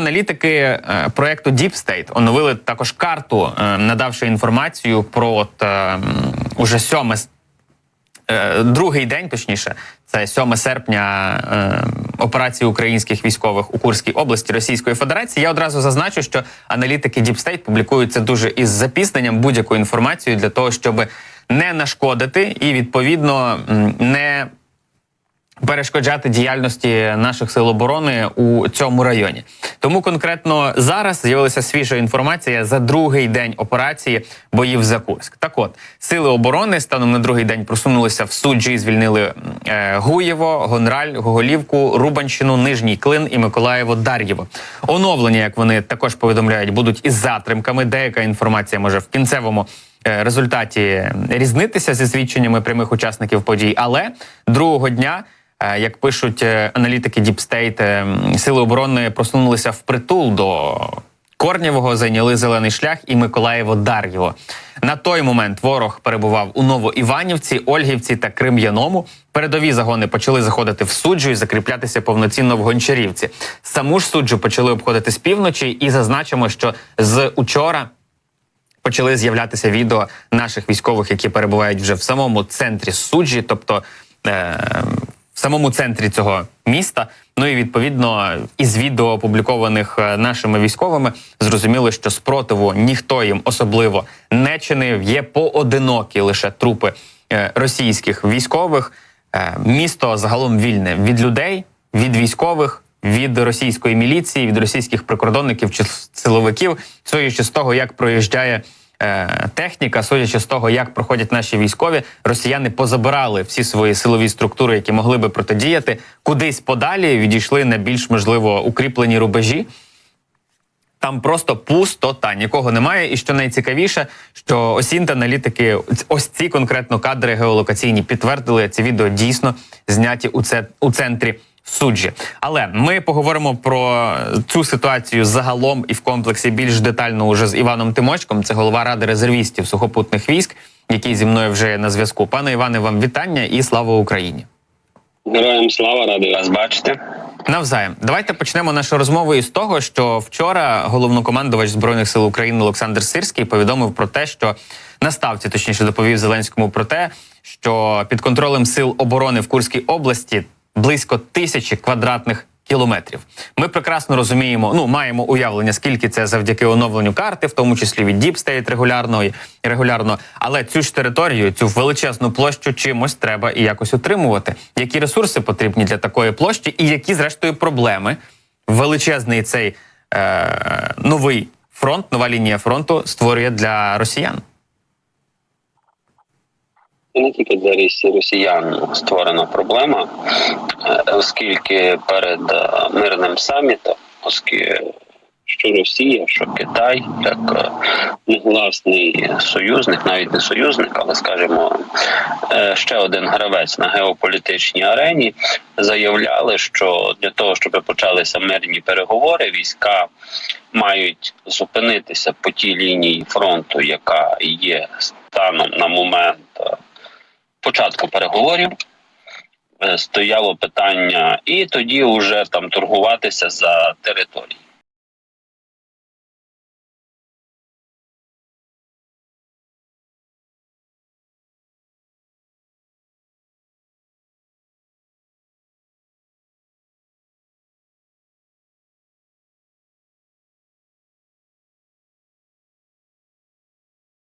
аналітики е, проекту Deep State оновили також карту, е, надавши інформацію про от, е, уже сьоме другий день, точніше, це 7 серпня операції українських військових у Курській області Російської Федерації. Я одразу зазначу, що аналітики Deep State публікують це дуже із запізненням будь-яку інформацію для того, щоб не нашкодити і відповідно не перешкоджати діяльності наших сил оборони у цьому районі. Тому конкретно зараз з'явилася свіжа інформація за другий день операції боїв за Курськ. Так от сили оборони станом на другий день просунулися в суджі, звільнили е, Гуєво, Гонраль, Гоголівку, Рубанщину, Нижній Клин і Миколаєво Дар'єво. Оновлення, як вони також повідомляють, будуть із затримками. Деяка інформація може в кінцевому е, результаті різнитися зі свідченнями прямих учасників подій, але другого дня. Е, Як пишуть е, аналітики е, сили оборони просунулися впритул до Корнєвого, зайняли зелений шлях і Миколаєво Дар'єво. На той момент ворог перебував у Новоіванівці, Ольгівці та Крим'яному. Передові загони почали заходити в суджу і закріплятися повноцінно в Гончарівці. Саму ж суджу почали обходити з півночі, і зазначимо, що з учора почали з'являтися відео наших військових, які перебувають вже в самому центрі суджі, тобто е, в самому центрі цього міста. Ну і відповідно із відео, опублікованих е, нашими військовими, зрозуміло, що спротиву ніхто їм особливо не чинив. Є поодинокі лише трупи е, російських військових. Е, місто загалом вільне від людей, від військових. Від російської міліції, від російських прикордонників чи силовиків, судячи з того, як проїжджає техніка, судячи з того, як проходять наші військові, росіяни позабирали всі свої силові структури, які могли би протидіяти, кудись подалі відійшли на більш можливо укріплені рубежі. Там просто пустота, нікого немає. І що найцікавіше, що осінт аналітики, ось ці конкретно кадри геолокаційні підтвердили ці відео дійсно зняті у це у центрі суджі. Але ми поговоримо про цю ситуацію загалом і в комплексі більш детально уже з Іваном Тимочком. Це голова ради резервістів сухопутних військ, який зі мною вже на зв'язку. Пане Іване, вам вітання і слава Україні. Героям слава, радий вас бачити. Навзаєм, давайте почнемо нашу розмову із того, що вчора головнокомандувач збройних сил України Олександр Сирський повідомив про те, що на ставці, точніше, доповів Зеленському про те, що під контролем сил оборони в Курській області близько тисячі квадратних кілометрів. Ми прекрасно розуміємо, ну маємо уявлення, скільки це завдяки оновленню карти, в тому числі від Deep State регулярно, і- регулярно. Але цю ж територію, цю величезну площу, чимось треба і якось утримувати. Які ресурси потрібні для такої площі, і які, зрештою, проблеми величезний цей е, новий фронт, нова лінія фронту створює для росіян. І не тільки для росіян створена проблема, е, оскільки перед е, мирним самітом, оскільки що Росія, що Китай, як е, негласний союзник, навіть не союзник, але скажімо, е, ще один гравець на геополітичній арені, заявляли, що для того, щоб почалися мирні переговори, війська мають зупинитися по тій лінії фронту, яка є станом на момент е, початку переговорів. Е, Стояло питання, і тоді вже там торгуватися за території.